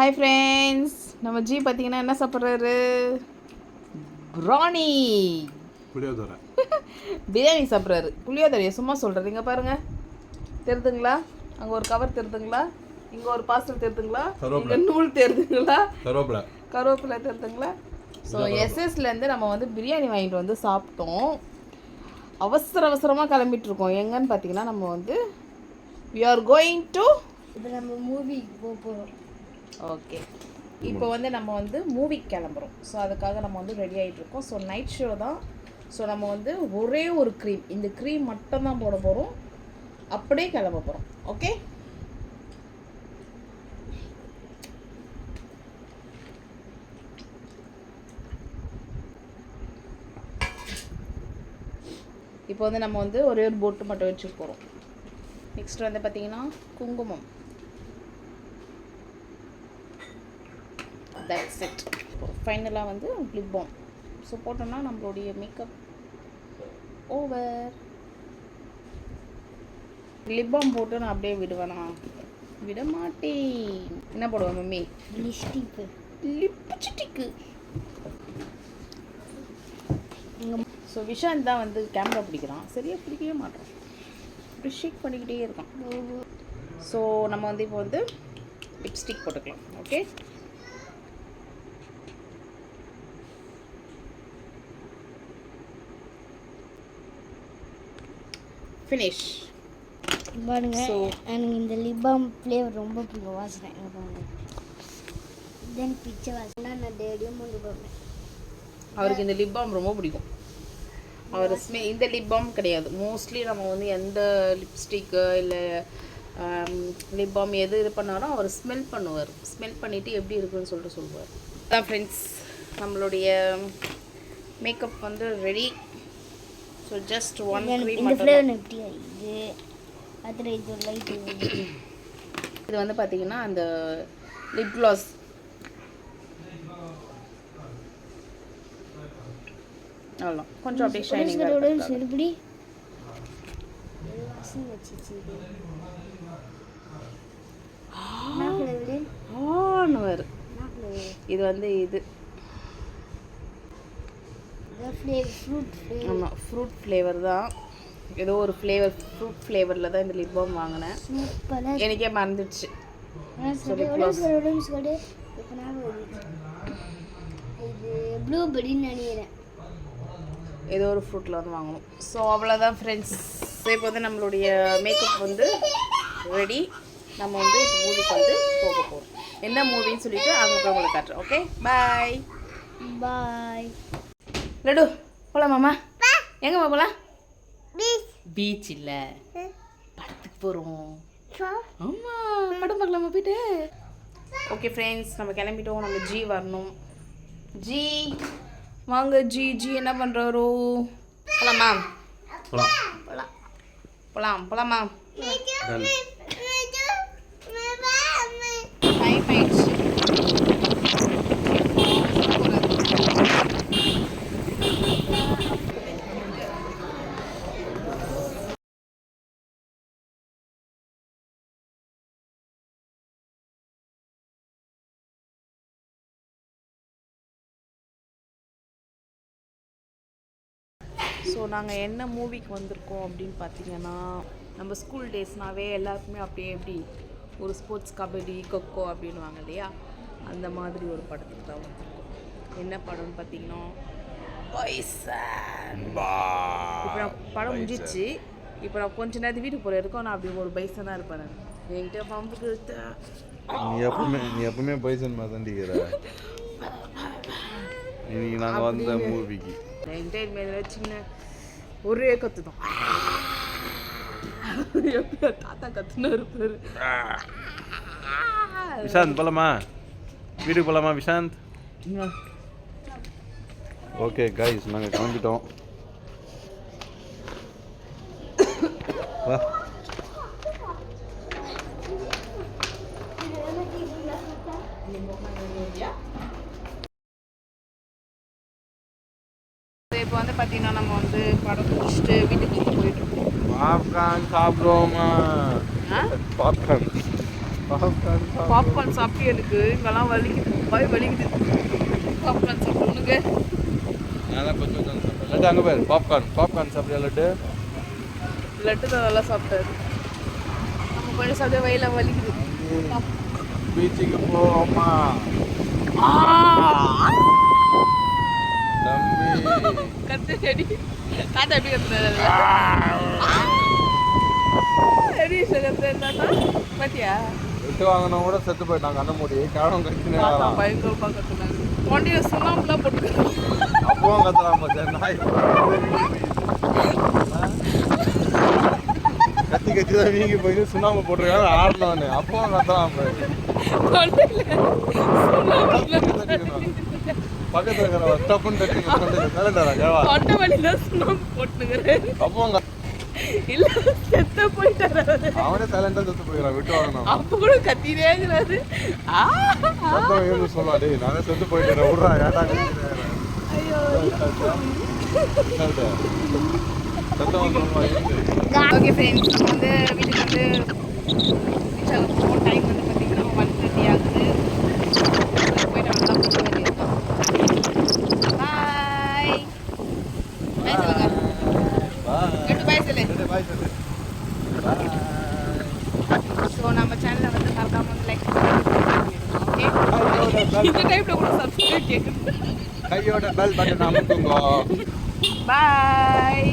Hi friends நம்ம G பார்த்தீங்கன்னா என்ன சாப்பிட்றாரு? பிராணி புளியோதரை. பிரியாணி சாப்பிட்றாரு. புளியோதரையை சும்மா சொல்கிறது இங்கே பாருங்க. தெரிதுங்களா? அங்கே ஒரு கவர் தெரிதுங்களா? இங்கே ஒரு பார்சல் தெரிதுங்களா. இங்கே நூல் தெரிதுங்களா? கருவேப்பிலை. கருவேப்பிலை தெரிதுங்களா? ஸோ எஸ்எஸ்லேருந்து நம்ம வந்து பிரியாணி வாங்கிட்டு வந்து சாப்பிட்டோம். அவசர அவசரமாக கிளம்பிட்டு இருக்கோம் எங்கன்னு பார்த்தீங்கன்னா நம்ம வந்து வி ஆர் கோயிங் டு இப்போ நம்ம மூவிக்கு போக போகிறோம் ஓகே. இப்போ வந்து நம்ம வந்து மூவிக்கு கிளம்புறோம். ஸோ அதுக்காக நம்ம வந்து ரெடி ஆகிட்டு இருக்கோம் ஸோ நைட் ஷோ தான். ஸோ நம்ம வந்து ஒரே ஒரு க்ரீம் இந்த க்ரீம் மட்டும் தான் போட போகிறோம் அப்படியே கிளம்ப போகிறோம் ஓகே இப்போ வந்து நம்ம வந்து ஒரே ஒரு போட்டு மட்டும் வச்சு போகிறோம் நெக்ஸ்ட் வந்து பார்த்தீங்கன்னா குங்குமம். That's it. ஃபைனலாக வந்து லிப் பாம் ஸோ போட்டோம்னா நம்மளுடைய மேக்கப் ஓவர் லிப் பாம் போட்டு நான் அப்படியே விடுவேனா? விட மாட்டேன் என்ன போடுவேன் மம்மி? லிஸ்டிக்கு லிப்ஸ்டிக்கு ஸோ விஷாந்த் தான் வந்து கேமரா பிடிக்கிறான். சரியா பிடிக்கவே மாட்டான். அப்படி ஷேக் பண்ணிக்கிட்டே இருக்கான். ஸோ நம்ம வந்து இப்போ வந்து லிப்ஸ்டிக் போட்டுக்கலாம். ஓகே ஃபினிஷ் பாருங்க எனக்கு இந்த லிபாம் ஃப்ளேவர் ரொம்ப பிடிக்கும். வாசனை எனக்கு தென் பிச்சை வாசனை நான் டேடியும் கொண்டு போவேன் அவருக்கு இந்த லிப் பாம் ரொம்ப பிடிக்கும். அவர் ஸ்மெ இந்த லிப் பாம் கிடையாது. மோஸ்ட்லி நம்ம வந்து எந்த லிப்ஸ்டிக்கு இல்லை லிப் பாம் எது இது பண்ணாலும் அவர் ஸ்மெல் பண்ணுவார். ஸ்மெல் பண்ணிவிட்டு எப்படி இருக்குன்னு சொல்லிட்டு சொல்லுவார். அதான் ஃப்ரெண்ட்ஸ் நம்மளுடைய மேக்கப் வந்து ready so just one cream இந்த மட்டும் ஃப்ளேவர் எப்படி இது அதில் இது லைட் இது வந்து பார்த்தீங்கன்னா அந்த லிப் க்ளாஸ் அவ்வளோ கொஞ்சம் அப்படியே ஷைனிங் சிறுபடி இது வந்து இது இந்த ஃப்ளேவர் ஃப்ரூட் ஃப்ளேவர் ஆமாம் ஃப்ரூட் ஃப்ளேவர் தான். ஏதோ ஒரு ஃப்ளேவர் ஃப்ரூட் ஃப்ளேவரில் தான் இந்த லிப் பாம் வாங்கினேன். எனக்கே மறந்துடுச்சு. இது ப்ளூபெரின்னு நினைக்கிறேன். ஏதோ ஒரு ஃப்ரூட்டில் வந்து வாங்கணும். ஸோ அவ்வளோதான் ஃப்ரெண்ட்ஸ் இப்போ வந்து நம்மளுடைய மேக்கப் வந்து ரெடி நம்ம வந்து இப்போ மூவிக்கு வந்து போக போகிறோம் என்ன மூவின்னு சொல்லிட்டு அங்கே போய் உங்களுக்கு காட்டுறேன். ஓகே பாய் பாய் லடு போகலாமாம்மா எங்கம்மா போகலாம் பீச் இல்லை. படத்துக்கு போகிறோம் ஆமாம் படம் பார்க்கலாமா போயிட்டு? ஓகே ஃப்ரெண்ட்ஸ் நம்ம கிளம்பிட்டோம். நம்ம ஜி வரணும். ஜி வாங்க ஜி ஜி என்ன பண்ணுறாரோ போலாமா போலாம். போலாம். போலாமா ஸோ நாங்கள் என்ன மூவிக்கு வந்திருக்கோம் அப்படின்னு பார்த்தீங்கன்னா நம்ம ஸ்கூல் டேஸ்னாவே எல்லாருக்குமே அப்படியே எப்படி ஒரு ஸ்போர்ட்ஸ் கபடி கொக்கோ அப்படின்னுவாங்க இல்லையா? அந்த மாதிரி ஒரு படத்துக்கு தான் வந்திருக்கோம். என்ன படம்னு பார்த்தீங்கன்னா இப்போ நான் படம் முடிஞ்சிச்சு. இப்போ நான் கொஞ்ச நேரத்து வீட்டுக்கு போகிற இருக்கோம் நான் அப்படி ஒரு பைசனாக இருப்பேன் நான்? என்கிட்ட பம்புக்கு இழுத்த நீ எப்பவுமே நீ எப்பவுமே பைசன் மாதிரி தாண்டிக்கிற இன்னைக்கு நாங்கள் வந்த மூவிக்கு சின்ன ஒரே தான் எப்படியோ தாத்தா கத்துன்னு இருப்பாரு விஷாந்த் போலாமா வீட்டுக்கு போலாமா விஷாந்த் ஓகே கைஸ் நாங்கள் கிளம்பிட்டோம் வா இப்போ வந்து பார்த்தீங்கன்னா நம்ம வந்து படம் முடிச்சுட்டு வீட்டுக்கு போயிட்டு இருக்கோம். பாப்கார்ன் சாப்பிடுவோமா? ஆ? பாப்கார்ன். பாப்கார்ன் பாப்கார்ன் சாப்பிட்டு எனக்கு. இங்கெல்லாம் வலிக்குது. வாய் வலிக்குது. பாப்கார்ன் சாப்பிட்டு உனக்கு. நான் கொஞ்சம் சாப்பிட்டேன் லட்டு அங்கே பாரு. பாப்கார்ன். பாப்கார்ன் சாப்பிட்றியா லட்டு? லட்டு தான் நல்லா சாப்பிட்டாரு. நம்ம கொஞ்சம் சாப்பிட்டு வயில வலிக்குது. பீச்சுக்கு போ அம்மா. தம்பி கத்து செடி. தாத்தா எப்படி கத்துறாரு தாத்தா. பாத்தியா? விட்டு வாங்கினா கூட செத்து போயிட்டாங்க அண்ணன் மூடி. கிழவன் வரான். பயங்கரமா வண்டியில சுண்ணாம்புலாம் போட்டுக்கிறாங்க அப்பவும் கத்துறான் மச்சான் நாய் கத்தி கத்தி தான் வீங்கி போய் சுண்ணாம்பு போட்டிருக்காங்க ஆடலான்னு அப்பவும் கத்துறான் பாரு. பக்கத்துல இருக்கிற டப்புன்னு தட்டி கலண்டரா கேவா தொண்டை வலியில சுண்ணாம்பு இல்ல செத்த போயிட்டாரு. அவனே சைலண்டா செத்து போயிடறான் விட்டு வாங்கணும் அப்ப கூட ஆ, ஆ. சத்தம் இருந்து சொல்லுவா டேய் நானே செத்து போயிட்டேன் விட்றா கத்திக்கிறேன் ஐயோ. ஓகே ஃப்ரெண்ட்ஸ் வந்து வீட்டுக்கு டைம் வந்து பார்த்தீங்கன்னா ஒன் தேர்ட்டி ஆகுது வீட்டுக்கு போயிட்டு நல்லா போக வேண்டியதுதான் பாய் பாய் சொல்லுங்க எப்படி பாய் சொல்லு பாய் சொல்லு ஸோ நம்ம சேனலை வந்து மறக்காம வந்து லைக் ஓகே இந்த டைமில் கூட சப்ஸ்கிரைப் கேட்குது கையோட பெல் பட்டன் அமுக்குங்க. பாய்